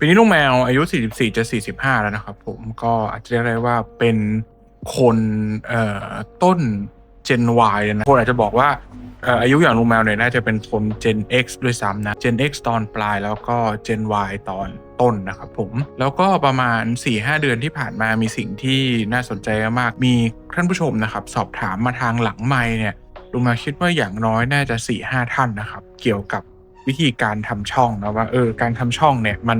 ปีนี้ลุงแมวอายุ 44 จะ 45 แล้วนะครับผมก็อาจจะเรียกได้ว่าเป็นคนเอ่อต้น Gen Y เลยนะคนอาจจะบอกว่าอายุอย่างลุงแมวเนี่ยน่าจะเป็นคน Gen X ด้วยซ้ำนะ Gen X ตอนปลายแล้วก็ Gen Y ตอนต้นนะครับผม แล้วก็ประมาณ 4-5 เดือนที่ผ่านมามีสิ่งที่น่าสนใจมาก มีท่านผู้ชมนะครับ สอบถามมาทางหลังไมค์เนี่ยลุงแมวคิดว่าอย่างน้อยน่าจะ 4-5 ท่านนะครับ เกี่ยวกับวิธีการทำช่องนะว่าเออการทำช่องเนี่ยมัน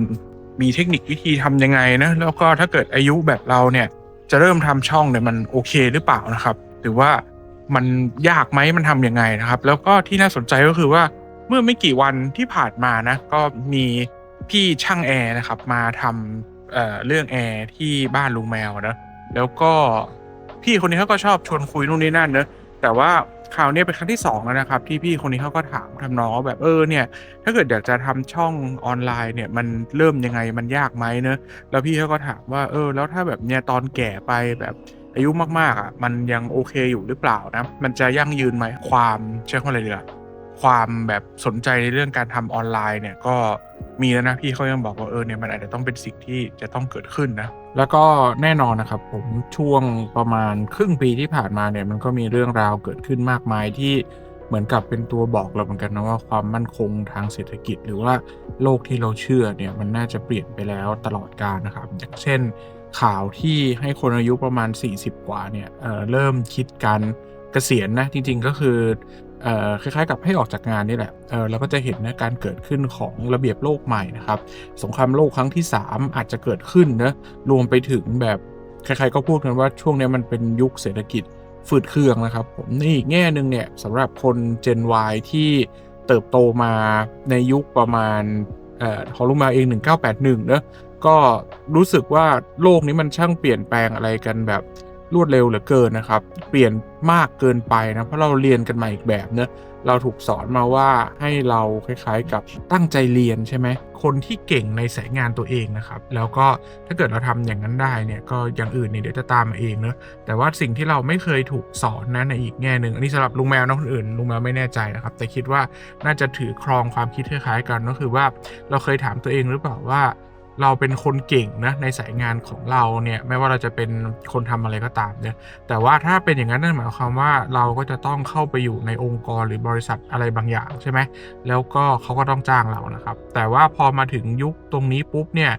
มีเทคนิควิธีทำยังไงนะแล้วก็ถ้าเกิดอายุแบบเราเนี่ยจะเริ่มทำช่องเนี่ยมันโอเคหรือเปล่านะครับ หรือว่ามันยากไหมมันทำยังไงนะครับ แล้วก็ที่น่าสนใจก็คือว่าเมื่อไม่กี่วันที่ผ่านมานะก็มีพี่ช่างแอร์นะครับมาทำเเรื่องแอร์ที่บ้านลุงแมวนะแล้วก็พี่คนนี้เขาก็ชอบชวนคุยนู่นนี่นั่นเนอะแต่ว่า คราวนี้เป็นครั้งที่สองแล้วนะครับ ที่พี่คนนี้เขาก็ถามทำนองว่าแบบเออเนี่ย ถ้าเกิดอยากจะทำช่องออนไลน์เนี่ยมันเริ่มยังไงมันยากไหมเนอะแล้วพี่เขาก็ถามว่าเออ แล้วถ้าแบบเนี่ยตอนแก่ไปแบบอายุมากๆอะมันยังโอเคอยู่หรือเปล่านะ มันจะยั่งยืนไหมความใช้คำอะไรดีล่ะความแบบสนใจในเรื่องการทำออนไลน์เนี่ยก็มีแล้วนะพี่เขายังบอกว่าเออเนี่ยมันอาจจะต้องเป็นสิ่งที่จะต้องเกิดขึ้นนะ แล้วก็แน่นอนนะครับผมช่วงประมาณครึ่งปีที่ผ่านมาเนี่ยมันก็มีเรื่องราวเกิดขึ้นมากมายที่เหมือนกับเป็นตัวบอกเราเหมือนกันนะว่าความมั่นคงทางเศรษฐกิจ หรือว่าโลกที่เราเชื่อเนี่ยมันน่าจะเปลี่ยนไปแล้วตลอดกาลนะครับ อย่างเช่น ข่าวที่ให้คนอายุประมาณ 40 กว่าเนี่ยเเริ่มคิดการเกษียณนะจริงๆก็คือ คล้ายๆกับให้ออกจากงานนี่แหละเราก็จะเห็นนะการเกิดขึ้นของระเบียบโลกใหม่นะครับ สงครามโลกครั้งที่ 3 อาจจะเกิดขึ้นนะรวมไปถึงแบบใครๆก็พูดกันว่าช่วงนี้มันเป็นยุคเศรษฐกิจฝืดเคืองนะครับผมนี่อีกแง่หนึ่งเนี่ยสำหรับคน Gen Y ที่เติบโตมาในยุคประมาณเอ่อของลุงมาเอง 1981เนอะก็รู้สึกว่าโลกนี้มันช่างเปลี่ยนแปลงอะไรกันแบบ รวดเร็วเหลือเกินนะครับ เปลี่ยนมากเกินไปนะ เพราะเราเรียนกันมาอีกแบบเนอะเราถูกสอนมาว่าให้เราคล้ายๆกับตั้งใจเรียนใช่ไหม คนที่เก่งในสายงานตัวเองนะครับ แล้วก็ถ้าเกิดเราทำอย่างนั้นได้เนี่ย ก็อย่างอื่นเนี่ยเดี๋ยวจะตามมาเองเนอะแต่ว่าสิ่งที่เราไม่เคยถูกสอนนะในอีกแง่หนึ่งอันนี้สำหรับลุงแมวนะคนอื่นลุงแมวไม่แน่ใจนะครับ แต่คิดว่าน่าจะถือครองความคิดคล้ายๆกันก็คือว่าเราเคยถามตัวเองหรือเปล่าว่า เราเป็นคนเก่งนะในสายงานของเราเนี่ยไม่ว่าเราจะเป็นคนทำอะไรก็ตามเนี่ยแต่ว่าถ้าเป็นอย่างนั้นนั่นหมายความว่าเราก็จะต้องเข้าไปอยู่ในองค์กรหรือบริษัทอะไรบางอย่างใช่ไหมแล้วก็เขาก็ต้องจ้างเรานะครับ แต่ว่าพอมาถึงยุคตรงนี้ปุ๊บเนี่ย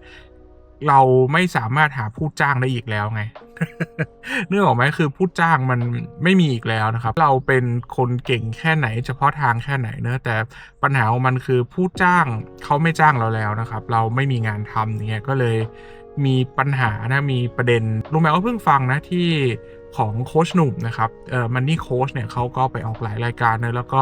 เราไม่สามารถหาผู้จ้างได้อีกแล้วไง เนื่องออกไหมคือผู้จ้างมันไม่มีอีกแล้วนะครับ เราเป็นคนเก่งแค่ไหน เฉพาะทางแค่ไหนเนอะแต่ปัญหาของมันคือผู้จ้างเขาไม่จ้างเราแล้วนะครับ เราไม่มีงานทำเนี่ยก็เลยมีปัญหานะมีประเด็นลุงแมวก็เพิ่งฟังนะที่ ของโค้ชหนุ่มนะครับเอ่อมันนี่โค้ชเนี่ยเขาก็ไปออกหลายรายการนะแล้วก็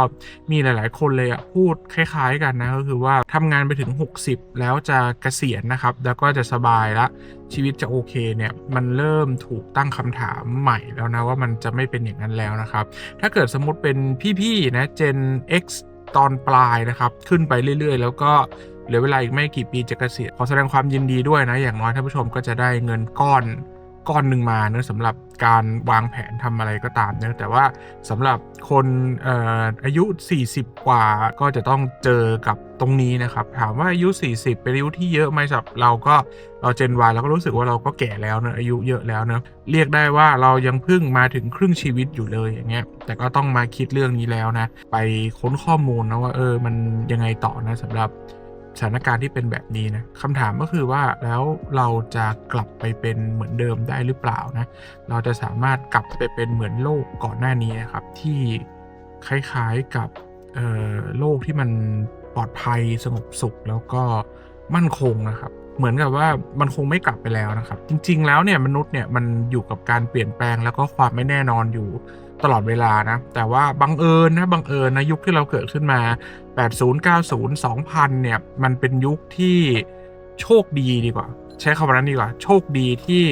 มีหลายๆ คนเลยอะพูดคล้าย ๆกันนะก็คือว่าทำงานไปถึง 60 แล้วจะเกษียณนะครับ แล้วก็จะสบายละชีวิตจะโอเคเนี่ยมันเริ่มถูกตั้งคำถามใหม่แล้วนะว่ามันจะไม่เป็นอย่างนั้นแล้วนะครับ ถ้าเกิดสมมติเป็นพี่ๆนะ Gen X ตอนปลายนะครับ ขึ้นไปเรื่อยๆ แล้วก็เหลือเวลาอีกไม่กี่ปีจะเกษียณขอแสดงความยินดีด้วยนะ อย่างน้อยท่านผู้ชมก็จะได้เงินก้อน ก้อนหนึ่งมาเนะสำหรับการวางแผนทำอะไรก็ตามเนะแต่ว่าสำหรับคนเอ่ออายุ 40 กว่าก็จะต้องเจอกับตรงนี้นะครับ ถามว่าอายุ 40 เป็นอายุที่เยอะไหมสำหรับเราก็เราเจนวายเราก็รู้สึกว่าเราก็แก่แล้วเนะอายุเยอะแล้วเนะเรียกได้ว่าเรายังเพิ่งมาถึงครึ่งชีวิตอยู่เลยอย่างเงี้ยแต่ก็ต้องมาคิดเรื่องนี้แล้วนะ ไปค้นข้อมูลนะว่าเออมันยังไงต่อนะสำหรับ สถานการณ์ที่เป็นแบบนี้นะคำถามก็คือว่าแล้วเราจะกลับไปเป็นเหมือนเดิมได้หรือเปล่านะเราจะสามารถกลับไปเป็นเหมือนโลกก่อนหน้านี้นะครับที่คล้ายๆกับโลกที่มันปลอดภัยสงบสุขแล้วก็มั่นคงนะครับ เหมือนกับว่ามันคงไม่กลับไปแล้วนะครับ จริง ๆ แล้วเนี่ยมนุษย์เนี่ยมันอยู่กับการเปลี่ยนแปลงแล้วก็ความไม่แน่นอนอยู่ ตลอดเวลานะ แต่ว่าบังเอิญนะบังเอิญนะยุคที่เราเกิดขึ้นมา 80 90 2000 เนี่ย มันเป็นยุคที่โชคดีดีกว่า ใช้คำนั้นดีกว่า โชคดีที่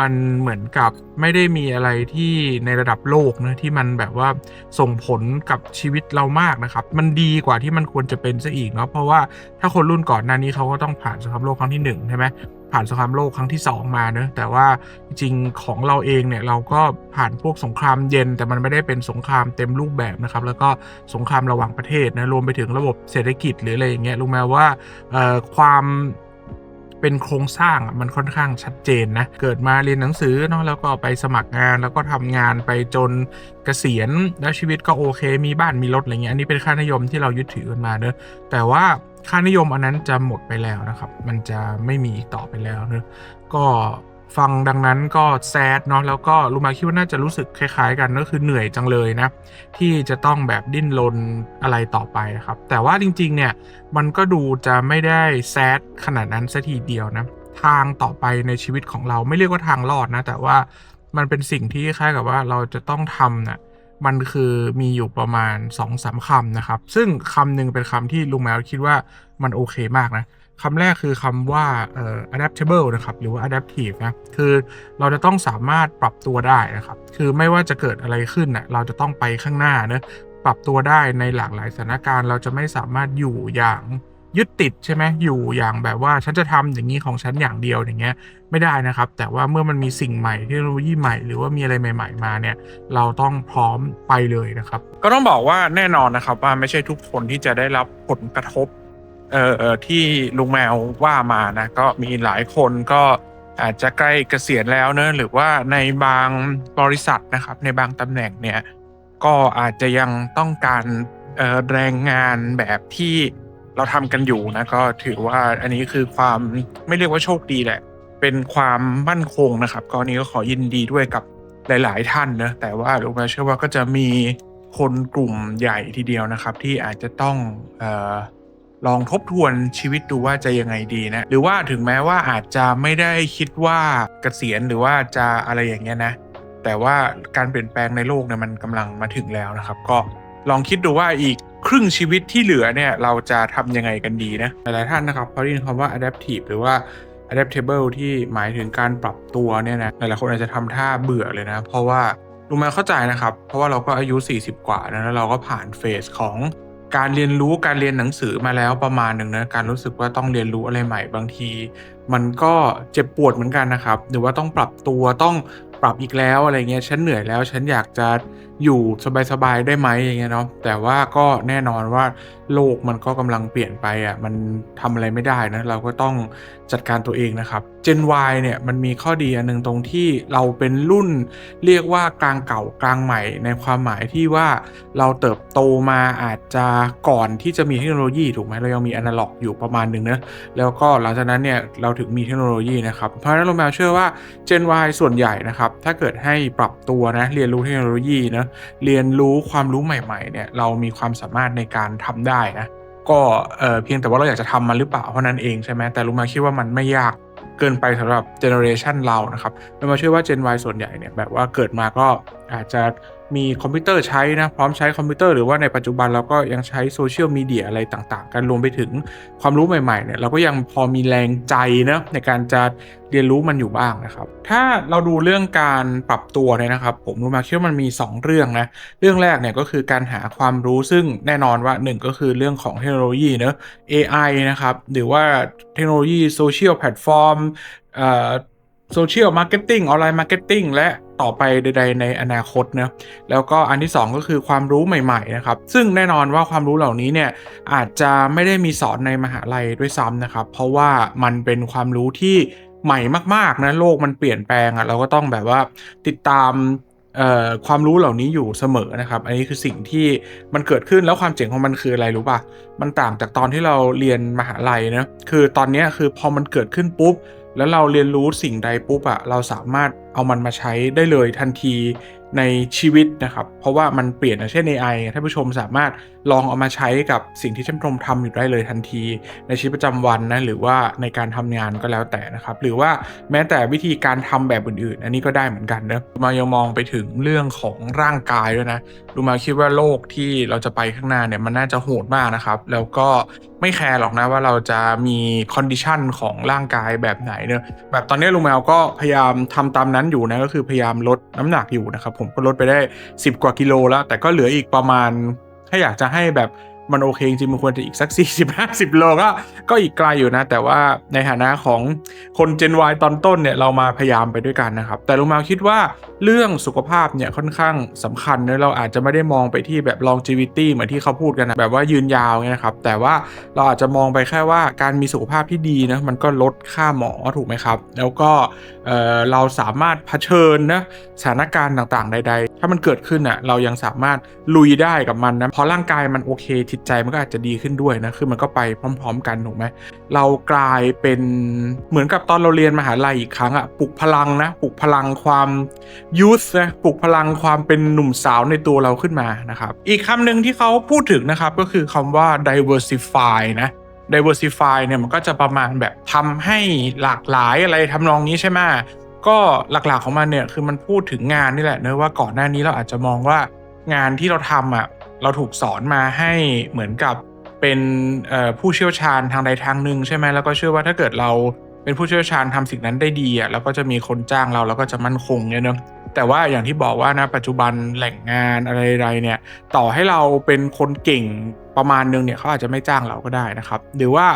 มันเหมือนกับไม่ได้มีอะไรที่ในระดับโลกนะที่มันแบบว่าส่งผลกับชีวิตเรามากนะครับ มันดีกว่าที่มันควรจะเป็นซะอีกเนาะเพราะว่าถ้าคนรุ่นก่อนหน้านี้เขาก็ต้องผ่านสงครามโลกครั้งที่หนึ่งใช่ไหม ผ่านสงครามโลกครั้งที่ 2 มาเนอะแต่ว่าจริงของเราเองเนี่ยเราก็ผ่านพวกสงครามเย็น แต่มันไม่ได้เป็นสงครามเต็มรูปแบบนะครับแล้วก็สงครามระหว่างประเทศนะรวมไปถึงระบบเศรษฐกิจหรืออะไรอย่างเงี้ยรู้ไหมว่าความเป็นโครงสร้างมันค่อนข้างชัดเจนนะ เกิดมาเรียนหนังสือเนาะแล้วก็ไปสมัครงานแล้วก็ทำงานไปจนเกษียณแล้วชีวิตก็โอเค มีบ้านมีรถอะไรเงี้ยอันนี้เป็นค่านิยมที่เรายึดถือกันมาเนอะแต่ว่าค่านิยมอันนั้นจะหมดไปแล้วนะครับ มันจะไม่มีอีกต่อไปแล้วเนอะก็ฟังดังนั้นก็แซดเนาะแล้วก็ลูมาคิดว่าน่าจะรู้สึกคล้ายๆ กันก็คือเหนื่อยจังเลยนะ ที่จะต้องแบบดิ้นรนอะไรต่อไปนะครับ แต่ว่าจริงๆเนี่ยมันก็ดูจะไม่ได้แซดขนาดนั้นสัทีเดียวนะ ทางต่อไปในชีวิตของเราไม่เรียกว่าทางรอดนะ แต่ว่ามันเป็นสิ่งที่คล้ายกับว่าเราจะต้องทำนะ่ะ มันคือมีอยู่ประมาณ2อสาคำนะครับ ซึ่งคำหนึ่งเป็นคำที่ลุงแมวคิดว่ามันโอเคมากนะคำแรกคือคำว่า adaptable นะครับ หรือว่า adaptive นะ คือเราจะต้องสามารถปรับตัวได้นะครับ คือไม่ว่าจะเกิดอะไรขึ้นนะเราจะต้องไปข้างหน้าเนะปรับตัวได้ในหลากหลายสถานการณ์ เราจะไม่สามารถอยู่อย่าง ยึดติดใช่ไหมอยู่อย่างแบบว่าฉันจะทำอย่างนี้ของฉันอย่างเดียวอย่างเงี้ยไม่ได้นะครับ แต่ว่าเมื่อมันมีสิ่งใหม่เทคโนโลยีใหม่หรือว่ามีอะไรใหม่ ๆ มาเนี่ย เราต้องพร้อมไปเลยนะครับ ก็ต้องบอกว่าแน่นอนนะครับว่าไม่ใช่ทุกคนที่จะได้รับผลกระทบเอ่อที่ลุงแมวว่ามานะก็มีหลายคนก็อาจจะใกล้เกษียณแล้วเนอะหรือว่าในบางบริษัทนะครับ ในบางตำแหน่งเนี่ยก็อาจจะยังต้องการแรงงานแบบที่ เราทำกันอยู่นะก็ถือว่าอันนี้คือความไม่เรียกว่าโชคดีแหละ เป็นความมั่นคงนะครับก็อันนี้ก็ขอยินดีด้วยกับหลาย ๆ ท่านนะแต่ว่าลุงแมวเชื่อว่าก็จะมีคนกลุ่มใหญ่ทีเดียวนะครับ ที่อาจจะต้องออลองทบทวนชีวิตดูว่าจะยังไงดีนะ หรือว่าถึงแม้ว่าอาจจะไม่ได้คิดว่าเกษียณหรือว่าจะอะไรอย่างเงี้ยนะ แต่ว่าการเปลี่ยนแปลงในโลกเนี่ยมันกำลังมาถึงแล้วนะครับ ก็ลองคิดดูว่าอีก ครึ่งชีวิตที่เหลือเนี่ยเราจะทำยังไงกันดีนะหลายๆท่านนะครับพอได้ยินคำว่า adaptive หรือว่า adaptable ที่หมายถึงการปรับตัวเนี่ยนะหลายๆคนอาจจะทำท่าเบื่อเลยนะ เพราะว่าลุงมวเข้าใจนะครับ เพราะว่าเราก็อายุ 40 กว่านะแล้วเราก็ผ่านเฟสของการเรียนรู้การเรียนหนังสือมาแล้วประมาณหนึ่งนะการรู้สึกว่าต้องเรียนรู้อะไรใหม่บางที มันก็เจ็บปวดเหมือนกันนะครับ หรือว่าต้องปรับตัวต้องปรับอีกแล้วอะไรเงี้ยฉันเหนื่อยแล้วฉันอยากจะ อยู่สบายๆได้ไหมอย่างเงี้ยเนาะแต่ว่าก็แน่นอนว่าโลกมันก็กำลังเปลี่ยนไปอะมันทำอะไรไม่ได้นะเราก็ต้องจัดการตัวเองนะครับ Gen Y เนี่ยมันมีข้อดีอันหนึ่งตรงที่เราเป็นรุ่นเรียกว่ากลางเก่ากลางใหม่ในความหมายที่ว่าเราเติบโตมาอาจจะก่อนที่จะมีเทคโนโลยีถูกไหมเรายังมีอนาล็อกอยู่ประมาณหนึ่งนะแล้วก็หลังจากนั้นเนี่ยเราถึงมีเทคโนโลยีนะครับเพราะฉะนั้นเราแมวเชื่อว่า Gen Y ส่วนใหญ่นะครับถ้าเกิดให้ปรับตัวนะเรียนรู้เทคโนโลยีนะเรียนรู้ความรู้ใหม่ๆเนี่ยเรามีความสามารถในการทำได้นะก็เเพียงแต่ว่าเราอยากจะทำมันหรือเปล่าเท่านั้นเองใช่ไหมแต่ลุงมาคิดว่ามันไม่ยากเกินไปสำหรับเจเนอเรชันเรานะครับลุงมาเชื่อว่าเจน Y ส่วนใหญ่เนี่ยแบบว่าเกิดมาก็อาจจะ มีคอมพิวเตอร์ใช้นะพร้อมใช้คอมพิวเตอร์หรือว่าในปัจจุบันเราก็ยังใช้โซเชียลมีเดียอะไรต่างๆ กันรวมไปถึงความรู้ใหม่ๆเนี่ยเราก็ยังพอมีแรงใจนะในการจะเรียนรู้มันอยู่บ้างนะครับ ถ้าเราดูเรื่องการปรับตัวเนี่ยนะครับ ผมรู้มาคิดว่ามันมี 2 เรื่องนะ เรื่องแรกเนี่ยก็คือการหาความรู้ซึ่งแน่นอนว่า 1 ก็คือเรื่องของเทคโนโลยีเนะ AI นะครับ หรือว่าเทคโนโลยีโซเชียลแพลตฟอร์มโซเชียลมาร์เก็ตติ้งออนไลน์มาร์เก็ตติ้งและ ต่อไปใดๆในอนาคตนะแล้วก็อันที่ 2 ก็คือความรู้ใหม่ๆนะครับซึ่งแน่นอนว่าความรู้เหล่านี้เนี่ยอาจจะไม่ได้มีสอนในมหาลัยด้วยซ้ำนะครับ เพราะว่ามันเป็นความรู้ที่ใหม่มากๆนะโลกมันเปลี่ยนแปลงอะ่ะเราก็ต้องแบบว่าติดตามความรู้เหล่านี้อยู่เสมอนะครับ อันนี้คือสิ่งที่มันเกิดขึ้นแล้วความเจ๋งของมันคืออะไรรู้ป่ะ มันต่างจากตอนที่เราเรียนมหาลัยนะ คือตอนนี้คือพอมันเกิดขึ้นปุ๊บ แล้วเราเรียนรู้สิ่งใดปุ๊บอะเราสามารถเอามันมาใช้ได้เลยทันที ในชีวิตนะครับ เพราะว่ามันเปลี่ยนเช่น AI ท่านผู้ชมสามารถลองเอามาใช้กับสิ่งที่ท่านผู้ชมทำอยู่ได้เลยทันที ในชีวิตประจำวันนะหรือว่าในการทำงานก็แล้วแต่นะครับ หรือว่าแม้แต่วิธีการทำแบบอื่นๆ อันนี้ก็ได้เหมือนกันนะมายังมองไปถึงเรื่องของร่างกายด้วยนะดูมาคิดว่าโลกที่เราจะไปข้างหน้าเนี่ยมันน่าจะโหดมากนะครับ แล้วก็ไม่แคร์หรอกนะว่าเราจะมีคอนดิชันของร่างกายแบบไหนเนอะแบบตอนนี้ลุงแมวก็พยายามทำตามนั้นอยู่นะก็คือพยายามลดน้ำหนักอยู่นะครับผมก็ลดไปได้ 10 กว่ากิโลแล้ว แต่ก็เหลืออีกประมาณ ถ้าอยากจะให้แบบ มันโอเคจริงมันควรจะอีกสัก 40-50 โลก็ก็อีกไกลอยู่นะ แต่ว่าในฐานะของคน Gen Y ตอนต้นเนี่ยเรามาพยายามไปด้วยกันนะครับ แต่ลุงมวคิดว่าเรื่องสุขภาพเนี่ยค่อนข้างสำคัญเนะเราอาจจะไม่ได้มองไปที่แบบ longevity เหมือนที่เขาพูดกันนะแบบว่ายืนยาวเงี้ยนะครับ แต่ว่าเราอาจจะมองไปแค่ว่าการมีสุขภาพที่ดีนะมันก็ลดค่าหมอถูกไหมครับ แล้วก็เเราสามารถเผชิญนะสถานการณ์ต่างๆใดๆ ถ้ามันเกิดขึ้นอะเรายังสามารถลุยได้กับมันนะพอร่างกายมันโอเคจิตใจมันก็อาจจะดีขึ้นด้วยนะคือมันก็ไปพร้อม ๆ กันถูกไหมเรากลายเป็นเหมือนกับตอนเราเรียนมหาลัยอีกครั้งอะปลุกพลังนะปลุกพลังความยูสนะปลุกพลังความเป็นหนุ่มสาวในตัวเราขึ้นมานะครับอีกคำหนึ่งที่เขาพูดถึงนะครับก็คือคำว่า diversify นะ diversify เนี่ยมันก็จะประมาณแบบทำให้หลากหลายอะไรทำนองนี้ใช่ไหม ก็หลักๆของมันเนี่ยคือมันพูดถึงงานนี่แหละเนะว่าก่อนหน้านี้เราอาจจะมองว่างานที่เราทำอะเราถูกสอนมาให้เหมือนกับเป็นผู้เชี่ยวชาญทางใดทางหนึ่งใช่ไหมแล้วก็เชื่อว่าถ้าเกิดเราเป็นผู้เชี่ยวชาญทำสิ่งนั้นได้ดีอะแล้วก็จะมีคนจ้างเราแล้วก็จะมั่นคงเนี่ยเนอะ แต่ว่าอย่างที่บอกว่านะปัจจุบันแหล่งงานอะไรๆเนี่ยต่อให้เราเป็นคนเก่งประมาณนึงเนี่ยเขาอาจจะไม่จ้างเราก็ได้นะครับ หรือว่า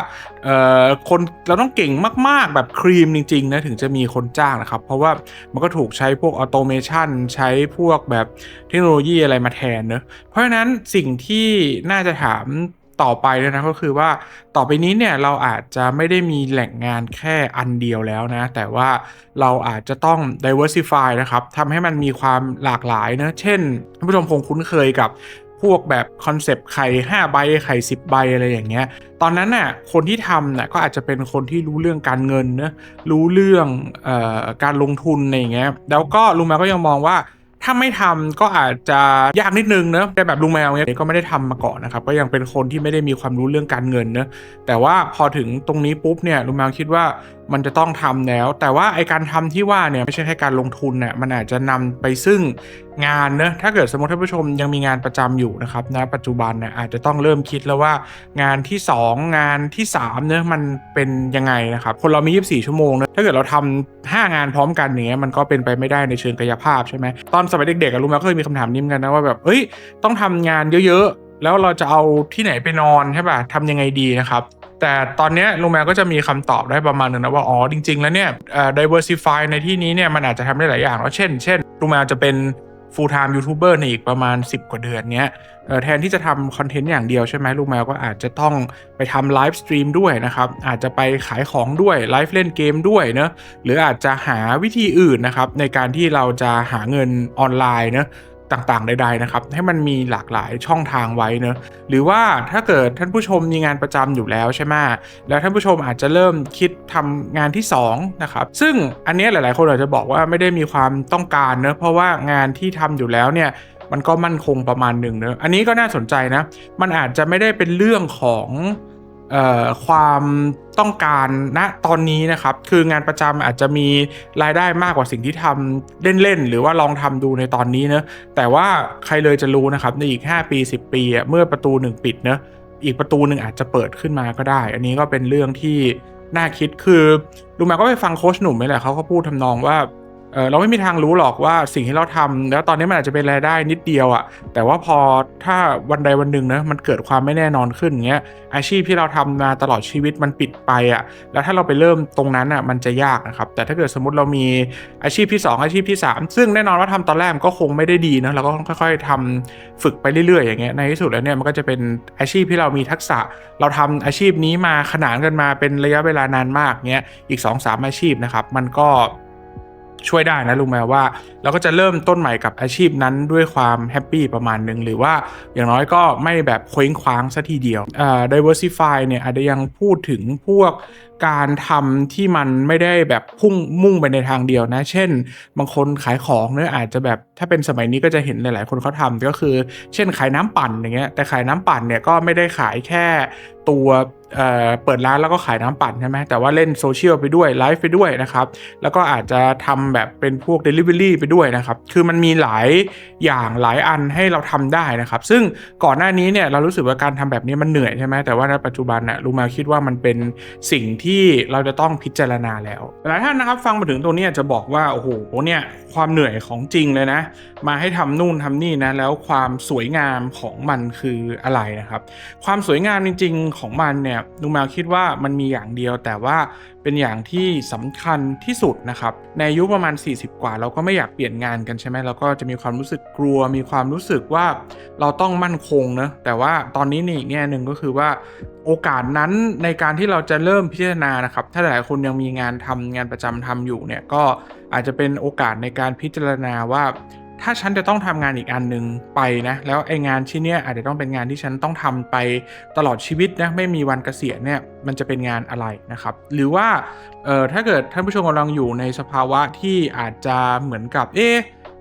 คนเราต้องเก่งมากๆแบบครีมจริงๆนะถึงจะมีคนจ้างนะครับ เพราะว่ามันก็ถูกใช้พวกออโตเมชันใช้พวกแบบเทคโนโลยีอะไรมาแทนเนอะเพราะฉะนั้นสิ่งที่น่าจะถาม ต่อไปเลยนะก็คือว่าต่อไปนี้เนี่ยเราอาจจะไม่ได้มีแหล่งงานแค่อันเดียวแล้วนะ แต่ว่าเราอาจจะต้อง diversify นะครับทำให้มันมีความหลากหลายนะ เช่นท่านผู้ชมคงคุ้นเคยกับพวกแบบคอนเซปต์ไข่ 5 ใบไข่ 10 ใบอะไรอย่างเงี้ย ตอนนั้นน่ะคนที่ทำน่ะก็อาจจะเป็นคนที่รู้เรื่องการเงินนะรู้เรื่องออการลงทุนอะไรอย่างเงี้ยแล้วก็ลุงแมวก็ยังมองว่า ถ้าไม่ทำก็อาจจะยากนิดนึงเนอะแต่แบบลุงแมวเนี้ยก็ไม่ได้ทำมาก่อนนะครับ ก็ยังเป็นคนที่ไม่ได้มีความรู้เรื่องการเงินเนอะแต่ว่าพอถึงตรงนี้ปุ๊บเนี่ยลุงแมวคิดว่ามันจะต้องทำแล้ว แต่ว่าไอการทำที่ว่าเนี่ยไม่ใช่แค่การลงทุนเนี่ยมันอาจจะนำไปซึ่งงานเนอะถ้าเกิดสมมติท่านผู้ชมยังมีงานประจำอยู่นะครับณปัจจุบันเนี่ยอาจจะต้องเริ่มคิดแล้วว่างานที่ 2 งานที่3เนะมันเป็นยังไงนะครับคนเรามี 24 ชั่วโมงนะถ้าเกิดเราทำ5งานพร้อมกันเงี้ยมันก็เป็นไปไม่ได้ในเชิงกายภาพใช่ไหมตอนสมัยเด็กๆอะลุงแมก็เคยมีคำถามนี้เหมือนกันนะว่าแบบเอ้ยต้องทำงานเยอะๆ แล้วเราจะเอาที่ไหนไปนอนใช่ป่ะทำยังไงดีนะครับแต่ตอนนี้ลุงแมวก็จะมีคำตอบได้ประมาณหนึงนะว่าอ๋อจริง ๆ แล้วเนี่ยเอ่อ diversify ในที่นี้เนี่ยมันอาจจะทำได้หลายอย่างแล้วเช่น เช่นลุงแมวจะเป็น full time YouTuber ในอีกประมาณ 10 กว่าเดือนเนี้ยแทนที่จะทำคอนเทนต์อย่างเดียวใช่ไหมลุงแมวก็อาจจะต้องไปทำไลฟ์สตรีมด้วยนะครับ อาจจะไปขายของด้วยไลฟ์เล่นเกมด้วยเนอะหรืออาจจะหาวิธีอื่นนะครับในการที่เราจะหาเงินออนไลน์เนอะ ต่างๆใดๆนะครับ ให้มันมีหลากหลายช่องทางไว้เนอะหรือว่าถ้าเกิดท่านผู้ชมมีงานประจำอยู่แล้วใช่ไหมแล้วท่านผู้ชมอาจจะเริ่มคิดทำงานที่2นะครับซึ่งอันนี้หลายๆ คนอาจจะบอกว่าไม่ได้มีความต้องการเนอะเพราะว่างานที่ทำอยู่แล้วเนี่ยมันก็มั่นคงประมาณหนึ่งเนอะอันนี้ก็น่าสนใจนะ มันอาจจะไม่ได้เป็นเรื่องของ ความต้องการณตอนนี้นะครับ คืองานประจำอาจจะมีรายได้มากกว่าสิ่งที่ทำเล่นๆ หรือว่าลองทำดูในตอนนี้เนอะแต่ว่าใครเลยจะรู้นะครับในอีก 5 ปี 10 ปีเมื่อประตูหนึ่งปิดเนอะอีกประตูหนึ่งอาจจะเปิดขึ้นมาก็ได้ อันนี้ก็เป็นเรื่องที่น่าคิดคือลุงแมวก็ไปฟังโค้ชหนุ่มนี่แหละเขาก็พูดทำนองว่า เออเราไม่มีทางรู้หรอกว่าสิ่งที่เราทำแล้วตอนนี้มันอาจจะเป็นรายได้นิดเดียวอะ่ะแต่ว่าพอถ้าวันใดวันหนึ่งนะมันเกิดความไม่แน่นอนขึ้นเงี้ยอาชีพที่เราทำมาตลอดชีวิตมันปิดไปอะ่ะแล้วถ้าเราไปเริ่มตรงนั้นอะ่ะมันจะยากนะครับแต่ถ้าเกิดสมมติเรามีอาชีพที่ 2 อาชีพที่ 3 ซึ่งแน่นอนว่าทำตอนแรกก็คงไม่ได้ดีนะเราก็ต้องค่อย ๆทำฝึกไปเรื่อยๆ อย่างเงี้ยในที่สุดแล้วเนี่ยมันก็จะเป็นอาชีพที่เรามีทักษะ เราทำอาชีพนี้มาขนานกันมาเป็นระยะเวลานานมากเงี้ยอีก 2-3 อาชีพนะครับมันก็ ช่วยได้นะลุงแมวว่า เราก็จะเริ่มต้นใหม่กับอาชีพนั้นด้วยความแฮปปี้ประมาณหนึ่งหรือว่าอย่างน้อยก็ไม่แบบเคว้งคว้างซะทีเดียวอ่า diversify เนี่ยอาจจะยังพูดถึงพวกการทำที่มันไม่ได้แบบพุ่งมุ่งไปในทางเดียวนะ เช่น บางคนขายของเนี่ยอาจจะแบบถ้าเป็นสมัยนี้ก็จะเห็นหลาย ๆ คนเขาทำก็คือ เช่นขายน้ำปั่นอย่างเงี้ยแต่ขายน้ำปั่นเนี่ยก็ไม่ได้ขายแค่ตัว เเปิดร้านแล้วก็ขายน้ำปั่นใช่ไหมแต่ว่าเล่นโซเชียลไปด้วยไลฟ์ไปด้วยนะครับ แล้วก็อาจจะทำแบบเป็นพวก Delivery ไปด้วยนะครับ คือมันมีหลายอย่างหลายอันให้เราทำได้นะครับ ซึ่งก่อนหน้านี้เนี่ยเรารู้สึกว่าการทำแบบนี้มันเหนื่อยใช่ไหมแต่ว่าในปัจจุบันน่ะลุงมวคิดว่ามันเป็นสิ่งที่เราจะต้องพิจารณาแล้วหลายท่านนะครับ ฟังมาถึงตรงนี้จจะบอกว่าโอ้โหเนี่ยความเหนื่อยของจริงเลยนะ มาให้ทำนู่นทำนี่นะแล้วความสวยงามของมันคืออะไรนะครับ ความสวยงามจริง ๆ ของมันเนี่ยลุงแมวคิดว่ามันมีอย่างเดียวแต่ว่าเป็นอย่างที่สำคัญที่สุดนะครับ ในอายุประมาณ 40 กว่า เราก็ไม่อยากเปลี่ยนงานกันใช่ไหมเราก็จะมีความรู้สึกกลัว มีความรู้สึกว่าเราต้องมั่นคงนะแต่ว่าตอนนี้ในอีกแง่หนึ่งก็คือว่าโอกาสนั้นในการที่เราจะเริ่มพิจารณานะครับ ถ้าหลายคนยังมีงานทำงานประจำทำอยู่เนี่ยก็อาจจะเป็นโอกาสในการพิจารณาว่า ถ้าฉันจะต้องทำงานอีกอันหนึ่งไปนะ แล้วไองานชิ้นเนี้ยอาจจะต้องเป็นงานที่ฉันต้องทำไปตลอดชีวิตนะไม่มีวันเกษียณเนี่ยมันจะเป็นงานอะไรนะครับ หรือว่าเอ่อถ้าเกิดท่านผู้ชมกำลังอยู่ในสภาวะที่อาจจะเหมือนกับเอ๊ะ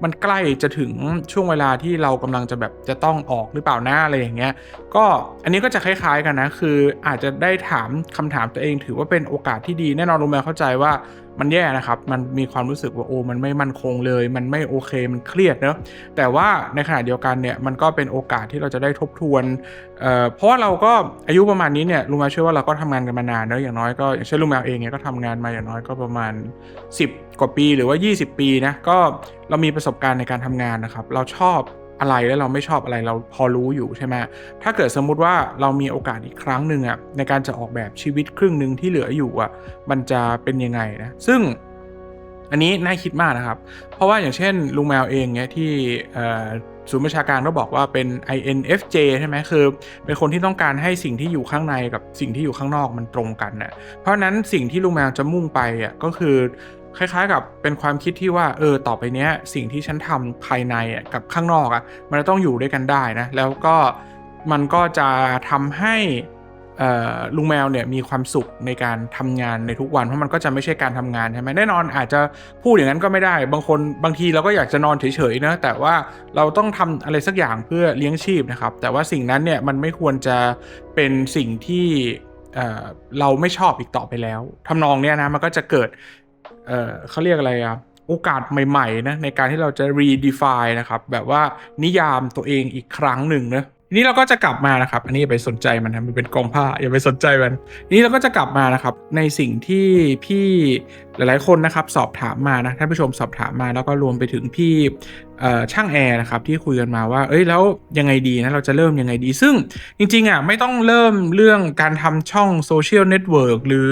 มันใกล้จะถึงช่วงเวลาที่เรากำลังจะแบบจะต้องออกหรือเปล่าหน้าอะไรอย่างเงี้ย ก็อันนี้ก็จะคล้ายๆกันนะ คืออาจจะได้ถามคำถามตัวเองถือว่าเป็นโอกาสที่ดีแน่นอนลุงแมวเข้าใจว่า มันแย่นะครับ มันมีความรู้สึกว่าโอ้มันไม่มั่นคงเลย มันไม่โอเค มันเครียดเนอะแต่ว่าในขณะเดียวกันเนี่ย มันก็เป็นโอกาสที่เราจะได้ทบทวนเอ่อเพราะว่าเราก็อายุประมาณนี้เนี่ยลุงมวเชื่อว่าเราก็ทำงานกันมานานเนอะอย่างน้อยก็อย่างเช่นลุงแมวเองเนี่ยก็ทำงานมาอย่างน้อยก็ประมาณ 10 กว่าปีหรือว่า 20 ปีนะ ก็เรามีประสบการณ์ในการทำงานนะครับ เราชอบ อะไรแล้วเราไม่ชอบอะไรเราพอรู้อยู่ใช่ไหมถ้าเกิดสมมุติว่าเรามีโอกาสอีกครั้งหนึ่งอะในการจะออกแบบชีวิตครึ่งหนึ่งที่เหลืออยู่อะมันจะเป็นยังไงนะซึ่งอันนี้น่าคิดมากนะครับ เพราะว่าอย่างเช่นลุงแมวเองเนี่ยที่ศูนย์ประชาการก็บอกว่าเป็น INFJ ใช่ไหมคือ เป็นคนที่ต้องการให้สิ่งที่อยู่ข้างในกับสิ่งที่อยู่ข้างนอกมันตรงกันน่ะเพราะฉะนั้นสิ่งที่ลุงแมวจะมุ่งไปอะก็คือ คล้ายๆ กับเป็นความคิดที่ว่าเออต่อไปเนี้ยสิ่งที่ฉันทำภายในอะกับข้างนอกอะมันจะต้องอยู่ด้วยกันได้นะแล้วก็มันก็จะทำให้ลุงแมวเนี่ยมีความสุขในการทำงานในทุกวันเพราะมันก็จะไม่ใช่การทำงานใช่ไหมแน่นอนอาจจะพูดอย่างนั้นก็ไม่ได้ บางคนบางทีเราก็อยากจะนอนเฉยๆนะแต่ว่าเราต้องทำอะไรสักอย่างเพื่อเลี้ยงชีพนะครับ แต่ว่าสิ่งนั้นเนี่ยมันไม่ควรจะเป็นสิ่งที่เอ่อเราไม่ชอบอีกต่อไปแล้วทำนองเนี้ยนะมันก็จะเกิด เออเขาเรียกอะไรครับโอกาสใหม่ๆนะในการที่เราจะ redefine นะครับ แบบว่านิยามตัวเองอีกครั้งหนึ่งนะ นี้เราก็จะกลับมานะครับ อันนี้อย่าไปสนใจมันนะมันเป็นกองผ้าอย่าไปสนใจมัน นี้เราก็จะกลับมานะครับ ในสิ่งที่พี่หลาย ๆ คนนะครับ สอบถามมานะท่านผู้ชมสอบถามมาแล้วก็รวมไปถึงพี่ช่างแอร์นะครับที่คุยกันมาว่า เอ้ยแล้วยังไงดีนะเราจะเริ่มยังไงดี ซึ่งจริง ๆอะไม่ต้องเริ่มเรื่องการทำช่องโซเชียลเน็ตเวิร์กหรือ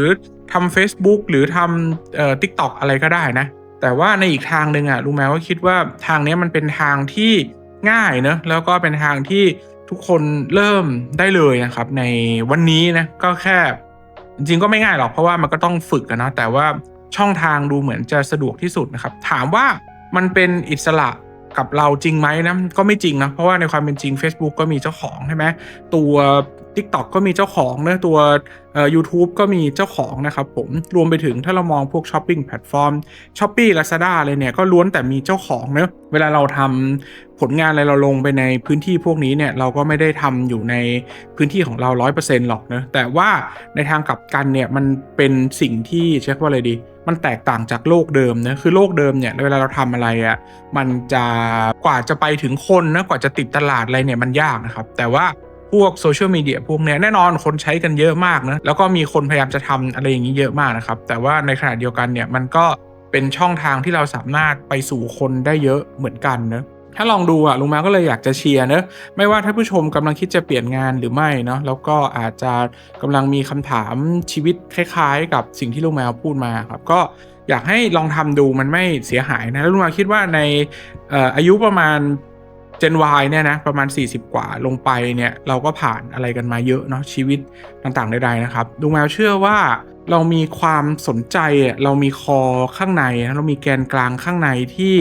ทำ Facebook หรือทำเอ่อ TikTok อะไรก็ได้นะ แต่ว่าในอีกทางหนึ่งอะลุงแมวก็คิดว่าทางนี้มันเป็นทางที่ง่ายเนอะแล้วก็เป็นทางที่ ทุกคนเริ่มได้เลยนะครับ ในวันนี้นะก็แค่ จริงๆก็ไม่ง่ายหรอกเพราะว่ามันก็ต้องฝึกนะ แต่ว่าช่องทางดูเหมือนจะสะดวกที่สุดนะครับ ถามว่ามันเป็นอิสระกับเราจริงไหมนะก็ไม่จริงนะเพราะว่าในความเป็นจริง Facebook ก็มีเจ้าของใช่ไหมตัว TikTok ก็มีเจ้าของนะตัวเอ่อ YouTube ก็มีเจ้าของนะครับผมรวมไปถึงถ้าเรามองพวกช้อปปิ้งแพลตฟอร์ม s h อ p e e Lazada อะไรเนี่ยก็ล้วนแต่มีเจ้าของเนะเวลาเราทำผลงานอะไรเราลงไปในพื้นที่พวกนี้เนี่ยเราก็ไม่ได้ทำอยู่ในพื้นที่ของเรา 100%หรอกเนะแต่ว่าในทางกลับกันเนี่ยมันเป็นสิ่งที่เช็คว่าอะไรดี มันแตกต่างจากโลกเดิมนะคือโลกเดิมเนี่ยเวลาเราทำอะไรอะ่ะมันจะกว่าจะไปถึงคนนะกว่าจะติดตลาดอะไรเนี่ยมันยากนะครับแต่ว่า พวกโซเชียลมีเดียพวกเนี้ยแน่นอนคนใช้กันเยอะมากนะ แล้วก็มีคนพยายามจะทำอะไรอย่างนี้เยอะมากนะครับ แต่ว่าในขณะเดียวกันเนี่ยมันก็เป็นช่องทางที่เราสามารถไปสู่คนได้เยอะเหมือนกันเนะถ้าลองดูอะลุงแมวก็เลยอยากจะเชียร์เนอะไม่ว่าท่านผู้ชมกำลังคิดจะเปลี่ยนงานหรือไม่เนาะแล้วก็อาจจะกำลังมีคำถามชีวิตคล้าย ๆ กับสิ่งที่ลุงแมวพูดมาครับก็อยากให้ลองทำดูมันไม่เสียหายนะแล้วลุงแมวคิดว่าในอายุประมาณ Gen Y เนี่ยนะประมาณ 40 กว่าลงไปเนี่ยเราก็ผ่านอะไรกันมาเยอะเนาะชีวิตต่างๆใดๆนะครับลุงแมวเชื่อว่าเรามีความสนใจอะเรามีคอข้างใน เรามีแกนกลางข้างในที่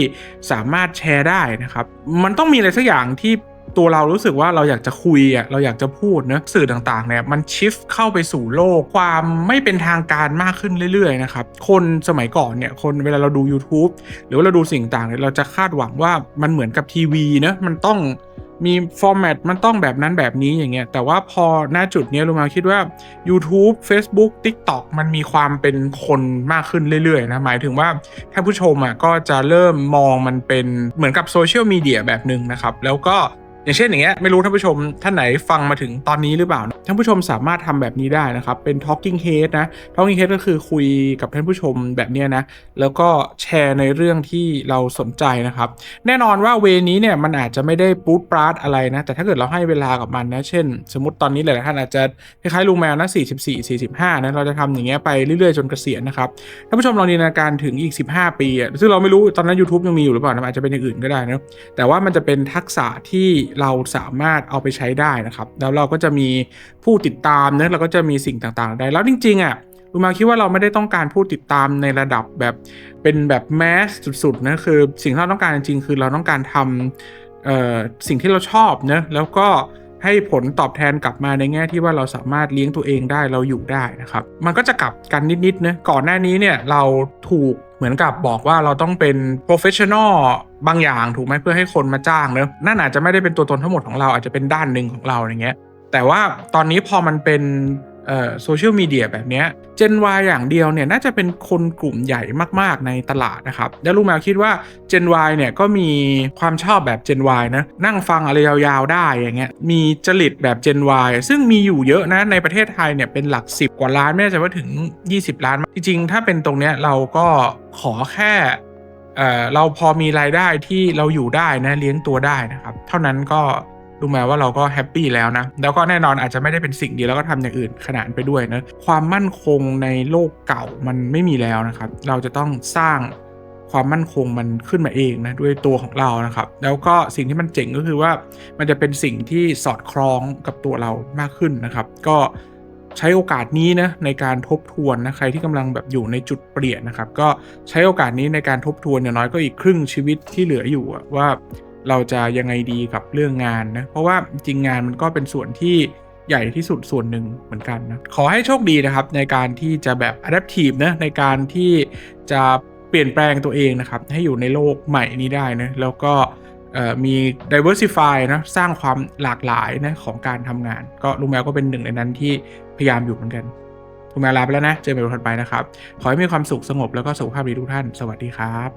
สามารถแชร์ได้นะครับ มันต้องมีอะไรสักอย่างที่ ตัวเรารู้สึกว่าเราอยากจะคุยอะเราอยากจะพูดเนะสื่อต่างๆเนี่ยมันชิฟเข้าไปสู่โลกความไม่เป็นทางการมากขึ้นเรื่อยๆนะครับคนสมัยก่อนเนี่ยคนเวลาเราดู YouTube หรือว่าเราดูสิ่งต่างเนี่ยเราจะคาดหวังว่ามันเหมือนกับทีวีเนะมันต้องมีฟอร์แมตมันต้องแบบนั้นแบบนี้อย่างเงี้ยแต่ว่าพอหน้าจุดนี้ลุงมวคิดว่า YouTube Facebook TikTok มันมีความเป็นคนมากขึ้นเรื่อยๆนะหมายถึงว่าท่านผู้ชมอะก็จะเริ่มมองมันเป็นเหมือนกับโซเชียลมีเดียแบบหนึ่งนะครับ แล้วก็ อย่างเช่นอย่างเงี้ยไม่รู้ท่านผู้ชมท่านไหนฟังมาถึงตอนนี้หรือเปล่าท่านผู้ชมสามารถทำแบบนี้ได้นะครับ เป็น talking head นะ talking head ก็คือคุยกับท่านผู้ชมแบบเนี้ยนะแล้วก็แชร์ในเรื่องที่เราสนใจนะครับ แน่นอนว่าเวนี้เนี่ยมันอาจจะไม่ได้ปูดปราดอะไรนะแต่ถ้าเกิดเราให้เวลากับมันนะ เช่น สมมติตอนนี้หลายๆท่านอาจจะคล้ายๆลุงแมวนะ44 45นะเราจะทำอย่างเงี้ยไปเรื่อยๆจนเกษียณนะครับท่านผู้ชมลองจินตนาการถึงอีก 15 ปีอะซึ่งเราไม่รู้ตอนนั้น YouTube ยังมีอยู่หรือเปล่านะอาจจะเป็นอย่างอื่นก็ได้นะแต่ว่ามันจะเป็นทักษะที่เราสามารถเอาไปใช้ได้นะครับ แล้วเราก็จะมีผู้ติดตามเนะเราก็จะมีสิ่งต่างๆ ได้ แล้วจริงๆอะลุมาคิดว่าเราไม่ได้ต้องการผู้ติดตามในระดับแบบเป็นแบบแมสสุดๆนะคือสิ่งที่เราต้องการจริงๆคือเราต้องการทำสิ่งที่เราชอบเนะแล้วก็ให้ผลตอบแทนกลับมาในแง่ที่ว่าเราสามารถเลี้ยงตัวเองได้เราอยู่ได้นะครับ มันก็จะกลับกันนิดๆนะก่อนหน้านี้เนี่ยเราถูกเหมือนกับบอกว่าเราต้องเป็น professional บางอย่างถูกไหมเพื่อให้คนมาจ้างเนอะนั่นอาจจะไม่ได้เป็นตัวตนทั้งหมดของเราอาจจะเป็นด้านหนึ่งของเราอย่างเงี้ย แต่ว่าตอนนี้พอมันเป็นโซเชียลมีเดียแบบนี้ย Gen Y อย่างเดียวเนี่ยน่าจะเป็นคนกลุ่มใหญ่มากๆในตลาดนะครับแล้วลุงแมวคิดว่า Gen Y เนี่ยก็มีความชอบแบบ Gen Y นะนั่งฟังอะไรยาวๆได้อย่างเงี้ยมีจริตแบบ Gen Y ซึ่งมีอยู่เยอะนะในประเทศไทยเนี่ยเป็นหลัก 10 กว่าล้านไม่แน่ใจว่าถึง 20 ล้าน จริงๆ ถ้าเป็นตรงเนี้ยเราก็ขอแค่ เราพอมีรายได้ที่เราอยู่ได้นะเลี้ยงตัวได้นะครับ เท่านั้นก็ดูแม้ว่าเราก็แฮปปี้แล้วนะ แล้วก็แน่นอนอาจจะไม่ได้เป็นสิ่งดีแล้วก็ทำอย่างอื่นขนานไปด้วยนะความมั่นคงในโลกเก่ามันไม่มีแล้วนะครับ เราจะต้องสร้างความมั่นคงมันขึ้นมาเองนะด้วยตัวของเรานะครับ แล้วก็สิ่งที่มันเจ๋งก็คือว่ามันจะเป็นสิ่งที่สอดคล้องกับตัวเรามากขึ้นนะครับ ก็ ใช้โอกาสนี้นะในการทบทวนนะใครที่กำลังแบบอยู่ในจุดเปลี่ยนนะครับ ก็ใช้โอกาสนี้ในการทบทวนอย่างน้อยก็อีกครึ่งชีวิตที่เหลืออยู่ว่าเราจะยังไงดีกับเรื่องงานนะเพราะว่าจริงงานมันก็เป็นส่วนที่ใหญ่ที่สุดส่วนหนึ่งเหมือนกันนะขอให้โชคดีนะครับในการที่จะแบบ adaptive นะในการที่จะเปลี่ยนแปลงตัวเองนะครับให้อยู่ในโลกใหม่นี้ได้นะแล้วก็มี diversify นะสร้างความหลากหลายนะของการทำงาน ก็ลุงแมวก็เป็นหนึ่งในนั้นที่ พยายามอยู่เหมือนกันทุกแมลาไปแล้วนะ เจอกันใหม่วันถัดไปนะครับ ขอให้มีความสุขสงบแล้วก็สุขภาพดีทุกท่าน สวัสดีครับ